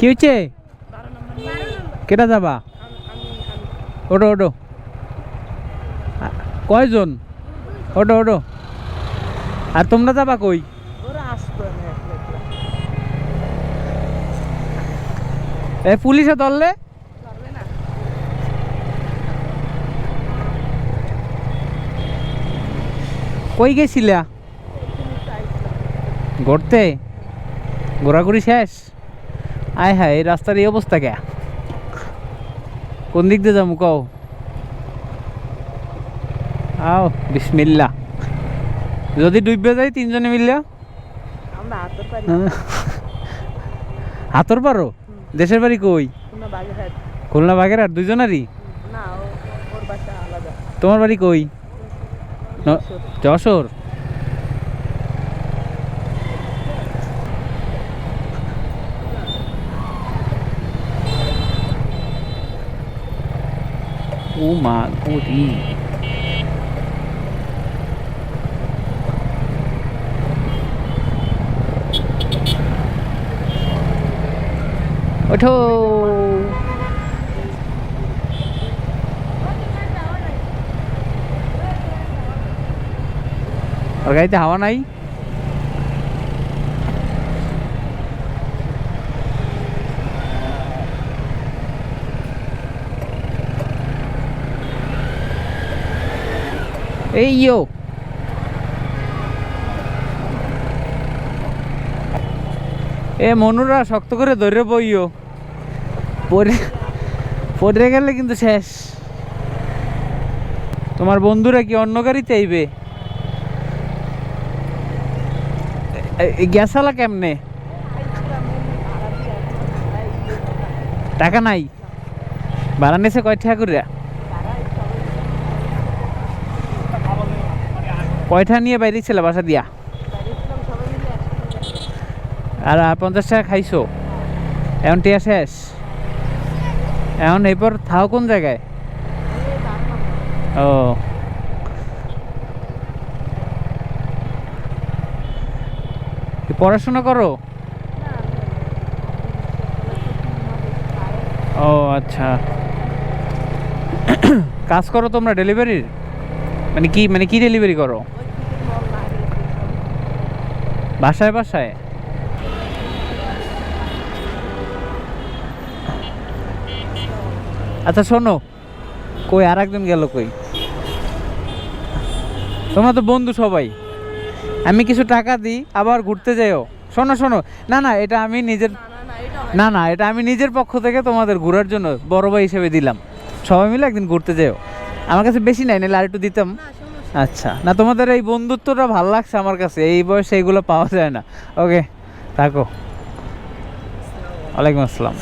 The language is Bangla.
কি হয়েছে কেটা যাবা? ওটো ওটো কয়জন? ওটো ওটো আর তোমরা যাবা কই। এ, পুলিশে ধরলে? কই গেছিলা? ঘুরতে ঘোরাঘুরি শেষ? আয় হায় এই রাস্তার এই অবস্থা কে? কোন দিক দিয়ে যাব কও? আও বিসমিল্লা যদি ডুববে যাই তিনজনে মিললে আমরা হাতের পারো। দেশের বাড়ি কই? বাগেরহাট। খুলনা বাগের আর দুজনারই তোমার বাড়ি কই? ন- যশোর ও মা গরি ওঠো আর গাড়িতে হাওয়া নাই এই ইয়ো। এ, মনুরা, শক্ত করে ধরে বইও পরে পরে গেলে কিন্তু শেষ। তোমার বন্ধুরা কি অন্য গাড়িতে আইবে? গ্যাসালা কেমনে? টাকা নাই। ভাড়া কয় টাকা কয়টা নিয়ে বাইরে ছিল বাসা দিয়া? আর পঞ্চাশ টাকা খাইছো? এখন টিয়া শেষ? এখন এরপর থাও কোন জায়গায়? ও। পড়াশোনা করো? ও আচ্ছা। কাজ করো তোমরা ডেলিভারির? মানে কি মানে কি ডেলিভারি করো? বাসায় বাসায়? আচ্ছা শোনো। কই আর একজন গেল কই? তোমরা তো বন্ধু সবাই। আমি কিছু টাকা দিই আবার ঘুরতে যাইও। শোনো শোনো। না না এটা আমি নিজের না না এটা আমি নিজের পক্ষ থেকে তোমাদের ঘোরার জন্য বড় ভাই হিসেবে দিলাম। সবাই মিলে একদিন ঘুরতে যাও আমার কাছে বেশি নাই নাহলে আর একটু দিতাম আচ্ছা না তোমাদের এই বন্ধুত্বটা ভালো লাগছে আমার কাছে এই বয়সে এইগুলো পাওয়া যায় না। ওকে থাকো। ওয়ালাইকুম আসসালাম।